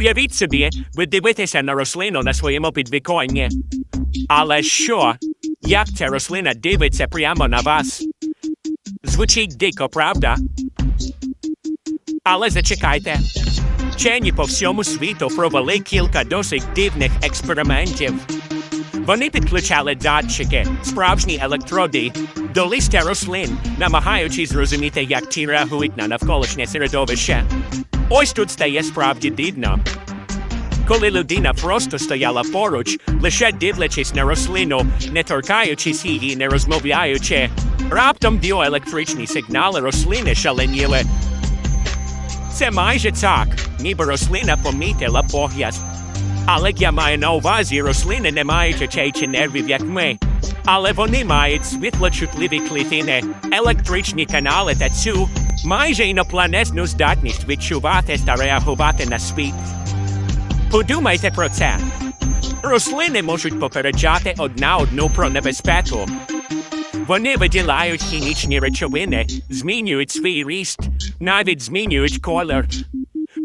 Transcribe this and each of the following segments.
Уявіть собі, ви дивитеся на рослину на своєму підвіконні. Але що? Як ця рослина дивиться прямо на вас? Звучить дико, правда? Але зачекайте. Вчені по всьому світу провели кілька досить дивних експериментів. Вони підключали датчики, справжні електроди, до листя рослин, намагаючись зрозуміти, як ті реагують на навколишнє середовище. Ось тут стає справді дивно. Коли людина просто стояла поруч, лише дивлячись на рослину, не торкаючись її, не розмовляючи, раптом біоелектричні сигнали рослини шаленіли. Це майже так, ніби рослина помітила погляд. Але я маю на увазі, рослини не мають очей чи нервів, як ми. Але вони мають світлочутливі клітини, електричні канали та цю майже інопланетну здатність відчувати та реагувати на світ. Подумайте про це. Рослини можуть попереджати одна одну про небезпеку. Вони виділяють хімічні речовини, змінюють свій ріст, навіть змінюють колір.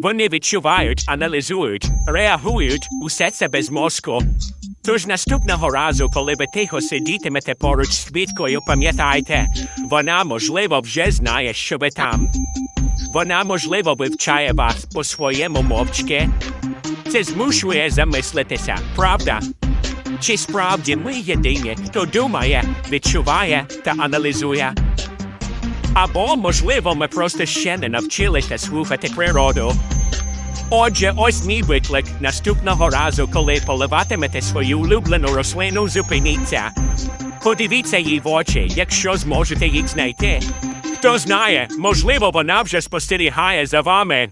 Вони відчувають, аналізують, реагують усе це без мозку. Тож наступного разу, коли ви тихо сидітимете поруч з квіткою, пам'ятайте, вона, можливо, вже знає, що ви там. Вона, можливо, вивчає вас по своєму мовчки. Це змушує замислитися, правда? Чи справді ми єдині, хто думає, відчуває та аналізує? Або, можливо, ми просто ще не навчилися слухати природу. Отже, ось мій виклик наступного разу, коли поливатимете свою улюблену рослину, зупиніться. Подивіться їй в очі, якщо зможете їх знайти. Хто знає, можливо, вона вже спостерігає за вами.